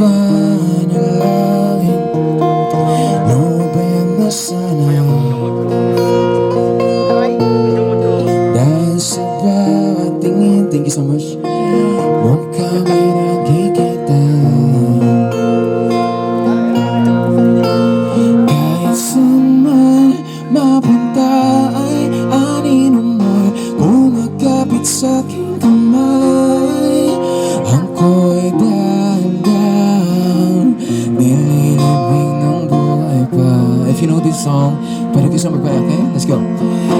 panalangin. Nubayan na sana. Dahil sa bawat tingin Thank you so much. Huwag kami nagkikita Kahit saan man mapunta ay anin naman Kung nagkapit sa'king kamay song. Pwede ko siya magpaya, okay? Let's go.